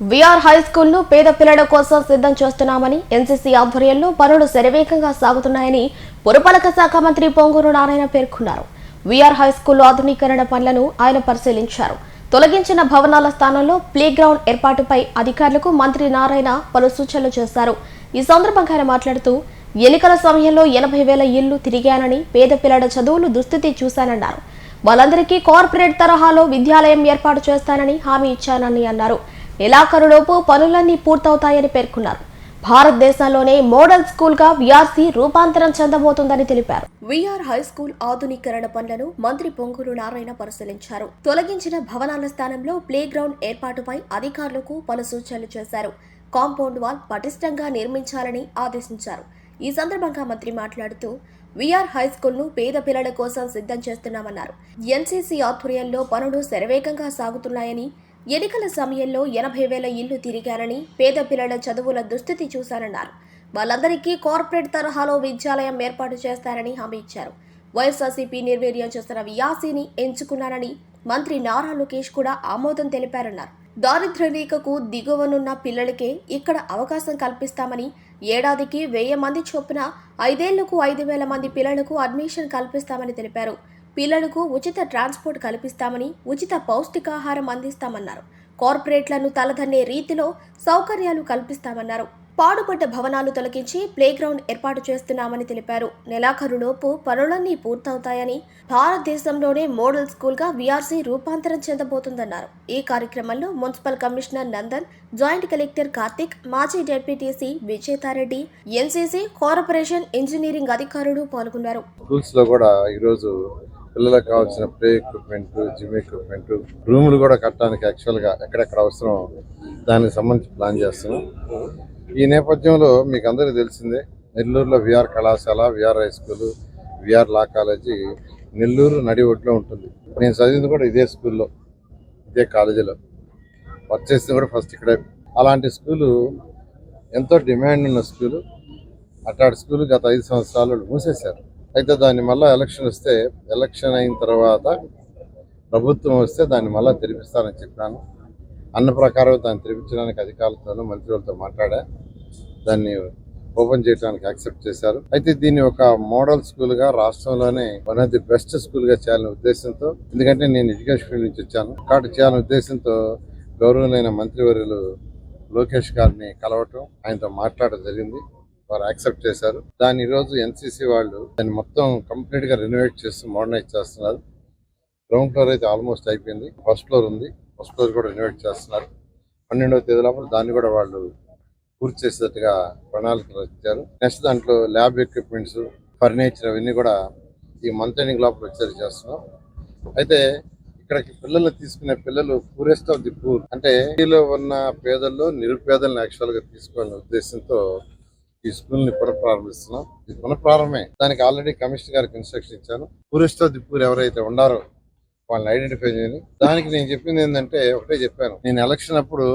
VR high స్కూల్ను పేద పిల్లల కోసం సిద్ధం చేస్తున్నామని ఎన్సీసీ ఆధ్వర్యంలో పనులు శరవేగంగా సాగుతున్నాయని పురపాలక శాఖ మంత్రి పొంగూరు నారాయణ పేర్కొన్నారు. విఆర్ హై స్కూల్ ఆధునీకరణ పనులను ఆయన పరిశీలించారు. తొలగించిన భవనాల స్థానంలో ప్లేగ్రౌండ్ ఏర్పాటుపై అధికారులకు మంత్రి నారాయణ పలు సూచనలు చేశారు. ఈ సందర్భంగా ఆయన మాట్లాడుతూ ఎన్నికల సమయంలో ఎనభై వేల ఇళ్ళు తిరిగానని పేద పిల్లల చదువులు దుస్థితి చూశానన్నారు. వాళ్ళందరికీ కార్పొరేట్ తరహాలో విద్యాలయం ఏర్పాటు చేస్తానని హామీ ఇచ్చానని అన్నారు. నెలాఖరులోపు పనులన్నీ పూర్తవుతాయని పేర్కొన్నారు. భారతదేశంలోనే మోడల్ స్కూల్గా విఆర్సీ రూపాంతరం చెందబోతుందని తెలిపారు. విఆర్ హై స్కూల్ ఆధునీకరణ పనులను మంత్రి పొంగూరు నారాయణ పరిశీలించారు. తొలగించిన భవనాల స్థానంలో ప్లే గ్రౌండ్ ఏర్పాటుపై అధికారులకు పలు సూచనలు చేశారు. కాంపౌండ్ వాల్ పటిష్టంగా నిర్మించాలని ఆదేశించారు. ఈ సందర్భంగా మంత్రి మాట్లాడుతూ విఆర్ హై స్కూల్ను పేద పిల్లల కోసం సిద్ధం చేస్తున్నామన్నారు. ఎన్సీసీ ఆధ్వర్యంలో పనులు శరవేగంగా సాగుతున్నాయని ఎన్నికల సమయంలో ఎనభై వేల ఇళ్ళు తిరిగానని పేద పిల్లల చదువుల దుస్థితి చూశారన్నారు వాళ్ళందరికీ కార్పొరేట్ తరహాలో విద్యాలయం ఏర్పాటు చేస్తారని హామీ ఇచ్చారు. వైఎస్ఆర్సీపీ నిర్వీర్యం చేస్తున్న వియాసీని ఎంచుకున్నారని మంత్రి నారా లోకేష్ కూడా ఆమోదం తెలిపారన్నారు. దారిద్ర్య రేఖకు దిగువనున్న పిల్లలకే ఇక్కడ అవకాశం కల్పిస్తామని ఏడాదికి వెయ్యి మంది చొప్పున ఐదేళ్ళకు ఐదు వేల మంది పిల్లలకు అడ్మిషన్ కల్పిస్తామని తెలిపారు. పిల్లలకు ఉచిత ట్రాన్స్పోర్ట్ కల్పిస్తామని ఉచిత పౌష్టికాహారం అందిస్తామన్నారు. కార్పొరేట్లను తలదన్నే రీతిలో సౌకర్యాలు కల్పిస్తామన్నారు. పాడుపడ్డ భవనాలు తొలగించి ప్లేగ్రౌండ్ ఏర్పాటు చేస్తున్నామని తెలిపారు. నెలాఖరులోపు పనులన్నీ పూర్తవుతాయని భారతదేశంలోనే మోడల్ స్కూల్గా వీఆర్సీ విఆర్సీ రూపాంతరం చెందబోతుందన్నారు. ఈ కార్యక్రమంలో municipal commissioner Nandan joint collector Karthik మాజీ డిప్యూటీసీ విజేతారెడ్డి ఎన్సీసీ కార్పొరేషన్ ఇంజనీరింగ్ అధికారులు పాల్గొన్నారు. స్కూల్స్లో కూడా ఈరోజు పిల్లలకు కావాల్సిన ప్లే ఎక్విప్మెంట్ జిమ్ ఎక్విప్మెంట్ రూములు కూడా కట్టడానికి యాక్చువల్గా ఎక్కడెక్కడ అవసరం దానికి సంబంధించి ప్లాన్ చేస్తున్నాం. ఈ నేపథ్యంలో మీకు అందరికీ తెలిసిందే నెల్లూరులో విఆర్ కళాశాల VR high school VR law college Nellore నడి ఒడ్లో ఉంటుంది. నేను చదివింది కూడా ఇదే స్కూల్లో ఇదే కాలేజీలో వర్క్ చేసింది కూడా ఫస్ట్ ఇక్కడే. అలాంటి స్కూలు ఎంతో డిమాండ్ ఉన్న స్కూలు అట్లాంటి స్కూల్ గత ఐదు సంవత్సరాలు మూసేశారు. అయితే దాన్ని మళ్ళీ ఎలక్షన్ వస్తే ఎలక్షన్ అయిన తర్వాత ప్రభుత్వం వస్తే దాన్ని మళ్ళీ తెరిపిస్తానని చెప్పాను. అన్న ప్రకారం దాన్ని తెరిపించడానికి అధికారులతోనూ మంత్రులతో మాట్లాడా. దాన్ని ఓపెన్ చేయడానికి యాక్సెప్ట్ చేశారు. అయితే దీన్ని ఒక మోడల్ స్కూల్గా రాష్ట్రంలోనే వన్ ఆఫ్ ది బెస్ట్ స్కూల్గా చేయాలనే ఉద్దేశంతో ఎందుకంటే నేను ఎడ్యుకేషన్ ఫీల్డ్ నుంచి వచ్చాను. కాబట్టి చేయాలనే ఉద్దేశంతో గౌరవమైన మంత్రివర్యులు లోకేష్ గారిని కలవటం ఆయనతో మాట్లాడడం జరిగింది. వారు యాక్సెప్ట్ చేశారు. దాన్ని ఈరోజు ఎన్సీసీ వాళ్ళు దాన్ని మొత్తం కంప్లీట్గా రెనోవేట్ చేస్తూ మోడర్నైజ్ చేస్తున్నారు. గ్రౌండ్ ఫ్లోర్ అయితే ఆల్మోస్ట్ అయిపోయింది. ఫస్ట్ ఫ్లోర్ ఉంది. ఫస్ట్ ఫ్లోర్ కూడా రెనోవేట్ చేస్తున్నారు. పన్నెండవ తేదీ లోపల దాన్ని కూడా వాళ్ళు పూర్తి చేసేటట్టుగా ప్రణాళికలు ఇచ్చారు నెక్స్ట్ దాంట్లో ల్యాబ్ ఎక్విప్మెంట్స్ ఫర్నిచర్ అవన్నీ కూడా ఈ మంత్ ఎండింగ్ లోపల వచ్చేది చేస్తున్నాం. అయితే ఇక్కడికి పిల్లలు తీసుకునే పిల్లలు పూరెస్ట్ ఆఫ్ ది పూర్ అంటే సిటీలో ఉన్న పేదల్లో నిరుపేదలను యాక్చువల్గా తీసుకోవాలనే ఉద్దేశంతో ఈ స్కూల్ని పునఃప్రారంభిస్తున్నాం ఇది పునఃప్రారంభమే దానికి ఆల్రెడీ కమిషనర్ గారికి ఇన్స్ట్రక్షన్ ఇచ్చాను. పూరిస్తో దిప్పూరు ఎవరైతే ఉండారో వాళ్ళని ఐడెంటిఫై చేయాలి దానికి నేను చెప్పింది ఏంటంటే ఒకటే చెప్పాను. నేను ఎలక్షన్ అప్పుడు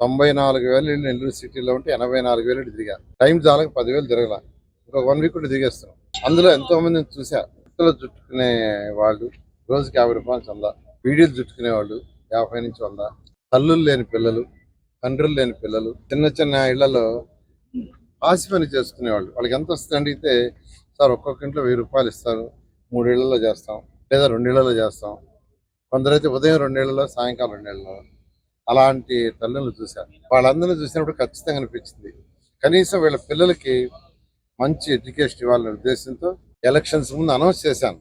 తొంభై నాలుగు వేలు ఇల్లు నెల్లూరు సిటీలో ఉంటే ఎనభై నాలుగు వేలు తిరిగా. టైం చాలక పదివేలు తిరగల. ఇంకొక వన్ వీక్ కూడా తిరిగేస్తున్నాం. అందులో ఎంతో మందిని చూసా జుట్టులో చుట్టుకునే వాళ్ళు రోజుకి యాభై రూపాయలు చందా. వీడియోలు చుట్టుకునే వాళ్ళు యాభై నుంచి వంద. తల్లులు లేని పిల్లలు తండ్రులు లేని పిల్లలు చిన్న చిన్న ఇళ్ళలో ఆసి పని చేసుకునేవాళ్ళు. వాళ్ళకి ఎంత వస్తుంది అడిగితే సార్ ఒక్కొక్క ఇంట్లో వెయ్యి రూపాయలు ఇస్తారు మూడేళ్ళలో చేస్తాం లేదా రెండేళ్ళలో చేస్తాం. కొందరైతే ఉదయం రెండేళ్ళలో సాయంకాలం రెండేళ్ళలో. అలాంటి తల్లులు చూశాను. వాళ్ళందరినీ చూసినప్పుడు ఖచ్చితంగా అనిపించింది. కనీసం వీళ్ళ పిల్లలకి మంచి ఎడ్యుకేషన్ ఇవ్వాలనే ఉద్దేశంతో ఎలక్షన్స్ ముందు అనౌన్స్ చేశాను.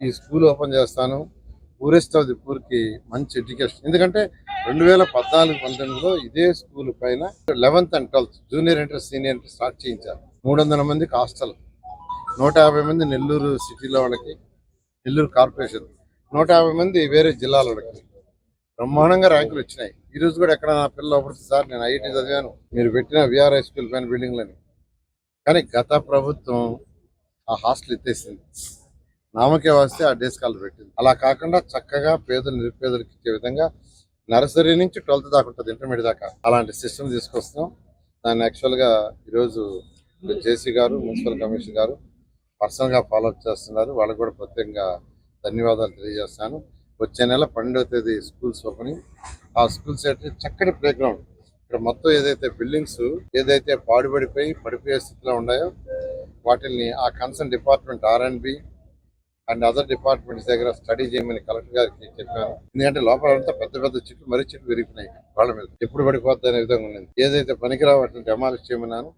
ఈ స్కూల్ ఓపెన్ చేస్తాను పూరెస్ట్ ఆఫ్ ది పూర్కి మంచి ఎడ్యుకేషన్. ఎందుకంటే రెండు వేల పద్నాలుగు పంతొమ్మిదిలో ఇదే స్కూల్ పైన eleventh and twelfth junior inter senior inter start చేయించారు. మూడు వందల మందికి హాస్టల్ నూట యాభై మంది నెల్లూరు సిటీలో వాళ్ళకి నెల్లూరు కార్పొరేషన్. నూట యాభై మంది వేరే జిల్లాల వాళ్ళకి. బ్రహ్మాండంగా ర్యాంకులు వచ్చినాయి. ఈ రోజు కూడా ఎక్కడ నా పిల్లలు అప్పుడు సార్ నేను ఐఐటి చదివాను. మీరు పెట్టిన విఆర్ఐ స్కూల్ పైన బిల్డింగ్లని. కానీ గత ప్రభుత్వం ఆ హాస్టల్ ఎత్తేసింది. నామకే వస్తే ఆ డేస్ కాల్ పెట్టింది. అలా కాకుండా చక్కగా పేదలు నిరుపేదలకు ఇచ్చే విధంగా నర్సరీ నుంచి ట్వెల్త్ దాకా ఉంటుంది ఇంటర్మీడియట్ దాకా. అలాంటి సిస్టమ్ తీసుకొస్తాం దాన్ని యాక్చువల్గా ఈరోజు జేసీ గారు మున్సిపల్ కమిషన్ గారు పర్సనల్గా ఫాలోఅప్ చేస్తున్నారు. వాళ్ళకు కూడా ప్రత్యేకంగా ధన్యవాదాలు తెలియజేస్తాను. వచ్చే నెల పన్నెండవ తేదీ స్కూల్స్ ఓపెనింగ్ ఆ స్కూల్స్ అయితే చక్కటి ప్లే గ్రౌండ్ ఇక్కడ మొత్తం ఏదైతే బిల్డింగ్స్ ఏదైతే పాడుబడిపోయి పడిపోయే స్థితిలో ఉన్నాయో వాటిని ఆ concern department R and B and other departments దగ్గర స్టడీ చేయమని కలెక్టర్ గారికి చెప్పాను. ఎందుకంటే లోపల అంతా పెద్ద పెద్ద చెట్లు మర్రి చెట్లు విరిగిపోయినాయి వాళ్ళ మీద. ఎప్పుడు పడిపోద్ది అనే విధంగా ఉన్నది. ఏదైతే పనికిరావు డెమాలిష్ చేయమన్నాను.